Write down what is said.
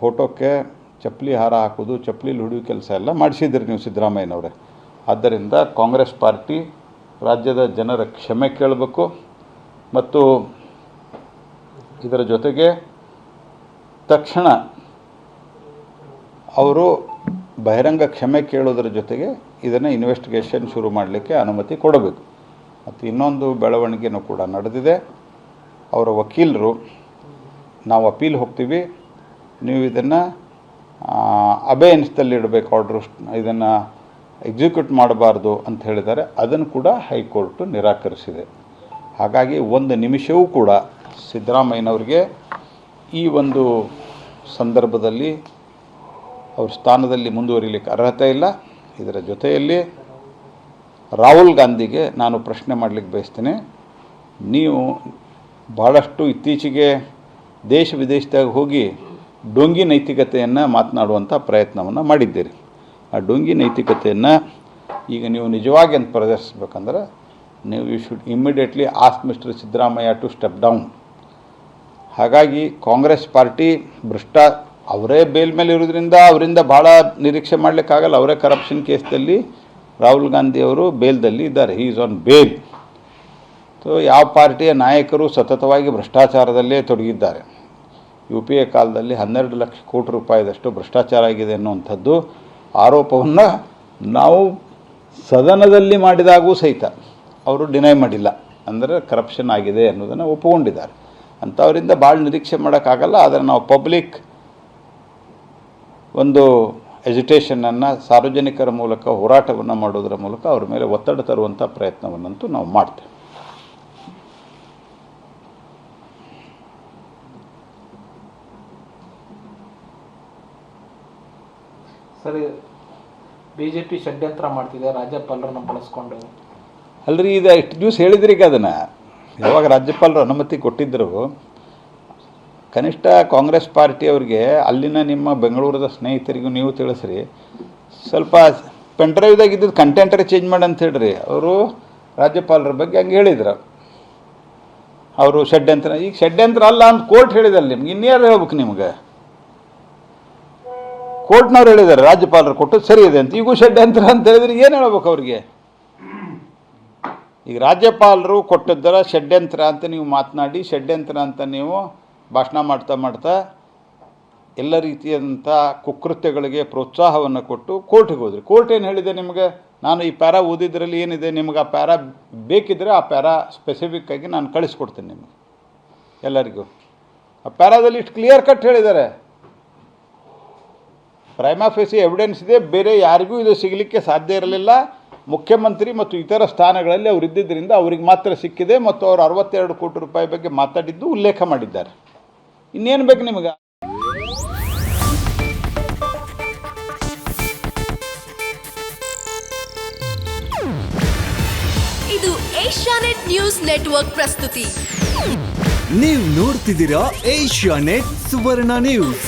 ಫೋಟೋಕ್ಕೆ ಚಪ್ಪಲಿ ಹಾರ ಹಾಕೋದು ಚಪ್ಪಲಿಲಿ ಹುಡುಗ ಕೆಲಸ ಎಲ್ಲ ಮಾಡಿಸಿದ್ರಿ ನೀವು ಸಿದ್ದರಾಮಯ್ಯನವರೇ. ಆದ್ದರಿಂದ ಕಾಂಗ್ರೆಸ್ ಪಾರ್ಟಿ ರಾಜ್ಯದ ಜನರ ಕ್ಷಮೆ ಕೇಳಬೇಕು ಮತ್ತು ಇದರ ಜೊತೆಗೆ ತಕ್ಷಣ ಅವರು ಬಹಿರಂಗ ಕ್ಷಮೆ ಕೇಳೋದ್ರ ಜೊತೆಗೆ ಇದನ್ನು ಇನ್ವೆಸ್ಟಿಗೇಷನ್ ಶುರು ಮಾಡಲಿಕ್ಕೆ ಅನುಮತಿ ಕೊಡಬೇಕು. ಮತ್ತು ಇನ್ನೊಂದು ಬೆಳವಣಿಗೆನೂ ಕೂಡ ನಡೆದಿದೆ. ಅವರ ವಕೀಲರು, ನಾವು ಅಪೀಲ್ ಹೋಗ್ತೀವಿ ನೀವು ಇದನ್ನು ಅಬೇಯನ್ಸ್ದಲ್ಲಿ ಇಡಬೇಕು ಆರ್ಡ್ರು ಇದನ್ನು ಎಕ್ಸಿಕ್ಯೂಟ್ ಮಾಡಬಾರ್ದು ಅಂತ ಹೇಳಿದ್ದಾರೆ. ಅದನ್ನು ಕೂಡ ಹೈಕೋರ್ಟು ನಿರಾಕರಿಸಿದೆ. ಹಾಗಾಗಿ ಒಂದು ನಿಮಿಷವೂ ಕೂಡ ಸಿದ್ದರಾಮಯ್ಯನವ್ರಿಗೆ ಈ ಒಂದು ಸಂದರ್ಭದಲ್ಲಿ ಅವ್ರ ಸ್ಥಾನದಲ್ಲಿ ಮುಂದುವರಿಲಿಕ್ಕೆ ಅರ್ಹತೆ ಇಲ್ಲ. ಇದರ ಜೊತೆಯಲ್ಲಿ ರಾಹುಲ್ ಗಾಂಧಿಗೆ ನಾನು ಪ್ರಶ್ನೆ ಮಾಡಲಿಕ್ಕೆ ಬಯಸ್ತೇನೆ. ನೀವು ಭಾಳಷ್ಟು ಇತ್ತೀಚೆಗೆ ದೇಶ ವಿದೇಶದಾಗ ಹೋಗಿ ಡೊಂಗಿ ನೈತಿಕತೆಯನ್ನು ಮಾತನಾಡುವಂಥ ಪ್ರಯತ್ನವನ್ನು ಮಾಡಿದ್ದೀರಿ. ಆ ಡೊಂಗಿ ನೈತಿಕತೆಯನ್ನು ಈಗ ನೀವು ನಿಜವಾಗಿ ಅಂತ ಪ್ರದರ್ಶಿಸ್ಬೇಕಂದ್ರೆ, ನೀವು you should immediately ask mister Siddaramaiah to step down ಹಾಗಾಗಿ ಕಾಂಗ್ರೆಸ್ ಪಾರ್ಟಿ ಭ್ರಷ್ಟ, ಅವರೇ ಬೇಲ್ ಮೇಲೆ ಇರೋದ್ರಿಂದ ಅವರಿಂದ ಭಾಳ ನಿರೀಕ್ಷೆ ಮಾಡಲಿಕ್ಕಾಗಲ್ಲ. ಅವರೇ ಕರಪ್ಷನ್ ಕೇಸ್ದಲ್ಲಿ ರಾಹುಲ್ ಗಾಂಧಿ ಅವರು ಬೇಲ್ದಲ್ಲಿ ಇದ್ದಾರೆ. ಈಸ್ ಆನ್ ಬೇಲ್ ಸೊ ಯಾವ ಪಾರ್ಟಿಯ ನಾಯಕರು ಸತತವಾಗಿ ಭ್ರಷ್ಟಾಚಾರದಲ್ಲೇ ತೊಡಗಿದ್ದಾರೆ? ಯು ಪಿ ಎ ಕಾಲದಲ್ಲಿ ಹನ್ನೆರಡು ಲಕ್ಷ ಕೋಟಿ ರೂಪಾಯಿದಷ್ಟು ಭ್ರಷ್ಟಾಚಾರ ಆಗಿದೆ ಅನ್ನುವಂಥದ್ದು ಆರೋಪವನ್ನು ನಾವು ಸದನದಲ್ಲಿ ಮಾಡಿದಾಗೂ ಸಹಿತ ಅವರು ಡಿನೈ ಮಾಡಿಲ್ಲ. ಅಂದರೆ ಕರಪ್ಷನ್ ಆಗಿದೆ ಅನ್ನೋದನ್ನು ಒಪ್ಪಿಕೊಂಡಿದ್ದಾರೆ. ಅಂಥವರಿಂದ ಭಾಳ ನಿರೀಕ್ಷೆ ಮಾಡೋಕ್ಕಾಗಲ್ಲ, ಆದರೆ ನಾವು ಪಬ್ಲಿಕ್ ಒಂದು ಎಜುಟೇಷನನ್ನು ಸಾರ್ವಜನಿಕರ ಮೂಲಕ ಹೋರಾಟವನ್ನು ಮಾಡೋದರ ಮೂಲಕ ಅವ್ರ ಮೇಲೆ ಒತ್ತಡ ತರುವಂಥ ಪ್ರಯತ್ನವನ್ನಂತೂ ನಾವು ಮಾಡ್ತೇವೆ. ಸರಿ ಬಿ ಜೆ ಪಿ ಷಡ್ಯಂತ್ರ ಮಾಡ್ತಿದೆ, ರಾಜ್ಯಪಾಲರನ್ನ ಬಳಸ್ಕೊಂಡು. ಅಲ್ರಿ, ಇದು ಎಷ್ಟು ದಿವಸ ಹೇಳಿದ್ರಿ ಈಗ ಅದನ್ನು. ಯಾವಾಗ ರಾಜ್ಯಪಾಲರು ಅನುಮತಿ ಕೊಟ್ಟಿದ್ದರು ಕನಿಷ್ಠ ಕಾಂಗ್ರೆಸ್ ಪಾರ್ಟಿಯವ್ರಿಗೆ ಅಲ್ಲಿನ ನಿಮ್ಮ ಬೆಂಗಳೂರದ ಸ್ನೇಹಿತರಿಗೂ ನೀವು ತಿಳಿಸ್ರಿ. ಸ್ವಲ್ಪ ಪೆನ್ಡ್ರೈವ್ದಾಗ ಇದ್ದಿದ್ದು ಕಂಟೆಂಟರೇ ಚೇಂಜ್ ಮಾಡಿ ಅಂತ ಹೇಳ್ರಿ. ಅವರು ರಾಜ್ಯಪಾಲರ ಬಗ್ಗೆ ಹಂಗೆ ಹೇಳಿದ್ರು. ಅವರು ಷಡ್ಯಂತ್ರ, ಈಗ ಷಡ್ಯಂತ್ರ ಅಲ್ಲ ಅಂತ ಕೋರ್ಟ್ ಹೇಳಿದಲ್ಲ ನಿಮ್ಗೆ ಇನ್ಯಾರು ಹೇಳ್ಬೇಕು ನಿಮ್ಗೆ? ಕೋರ್ಟ್ನವ್ರು ಹೇಳಿದ್ದಾರೆ, ರಾಜ್ಯಪಾಲರು ಕೊಟ್ಟು ಸರಿ ಇದೆ ಅಂತ. ಈಗೂ ಷಡ್ಯಂತ್ರ ಅಂತ ಹೇಳಿದ್ರೆ ಏನು ಹೇಳ್ಬೇಕು ಅವ್ರಿಗೆ? ಈಗ ರಾಜ್ಯಪಾಲರು ಕೊಟ್ಟಿದ್ದರ ಷಡ್ಯಂತ್ರ ಅಂತ ನೀವು ಮಾತನಾಡಿ, ಷಡ್ಯಂತ್ರ ಅಂತ ನೀವು ಭಾಷಣ ಮಾಡ್ತಾ ಮಾಡ್ತಾ ಎಲ್ಲ ರೀತಿಯಾದಂಥ ಕುಕೃತ್ಯಗಳಿಗೆ ಪ್ರೋತ್ಸಾಹವನ್ನು ಕೊಟ್ಟು ಕೋರ್ಟಿಗೆ ಹೋದ್ರಿ. ಕೋರ್ಟ್ ಏನು ಹೇಳಿದೆ ನಿಮಗೆ? ನಾನು ಈ ಪ್ಯಾರಾ ಓದಿದ್ರಲ್ಲಿ ಏನಿದೆ? ನಿಮ್ಗೆ ಆ ಪ್ಯಾರಾ ಬೇಕಿದ್ದರೆ ಆ ಪ್ಯಾರಾ ಸ್ಪೆಸಿಫಿಕ್ ಆಗಿ ನಾನು ಕಳಿಸ್ಕೊಡ್ತೀನಿ ನಿಮಗೆ ಎಲ್ಲರಿಗೂ. ಆ ಪ್ಯಾರಾದಲ್ಲಿ ಇಷ್ಟು ಕ್ಲಿಯರ್ ಕಟ್ ಹೇಳಿದ್ದಾರೆ. ಪ್ರೈಮಾಫೇಸಿ ಎವಿಡೆನ್ಸ್ ಇದೆ ಬೇರೆ ಯಾರಿಗೂ ಇದು ಸಿಗಲಿಕ್ಕೆ ಸಾಧ್ಯ ಇರಲಿಲ್ಲ. ಮುಖ್ಯಮಂತ್ರಿ ಮತ್ತು ಇತರ ಸ್ಥಾನಗಳಲ್ಲಿ ಅವರು ಇದ್ದಿದ್ದರಿಂದ ಅವ್ರಿಗೆ ಮಾತ್ರ ಸಿಕ್ಕಿದೆ ಮತ್ತು ಅವರು ಅರವತ್ತೆರಡು ಕೋಟಿ ರೂಪಾಯಿ ಬಗ್ಗೆ ಮಾತಾಡಿದ್ದು ಉಲ್ಲೇಖ ಮಾಡಿದ್ದಾರೆ. ಇನ್ನೇನು ಬೇಕು ನಿಮಗೆ? ಇದು ಏಷ್ಯಾನೆಟ್ ನ್ಯೂಸ್ ನೆಟ್ವರ್ಕ್ ಪ್ರಸ್ತುತಿ. ನೀವು ನೋಡ್ತಿದ್ದೀರಾ ಏಷ್ಯಾ ನೆಟ್ ಸುವರ್ಣ ನ್ಯೂಸ್.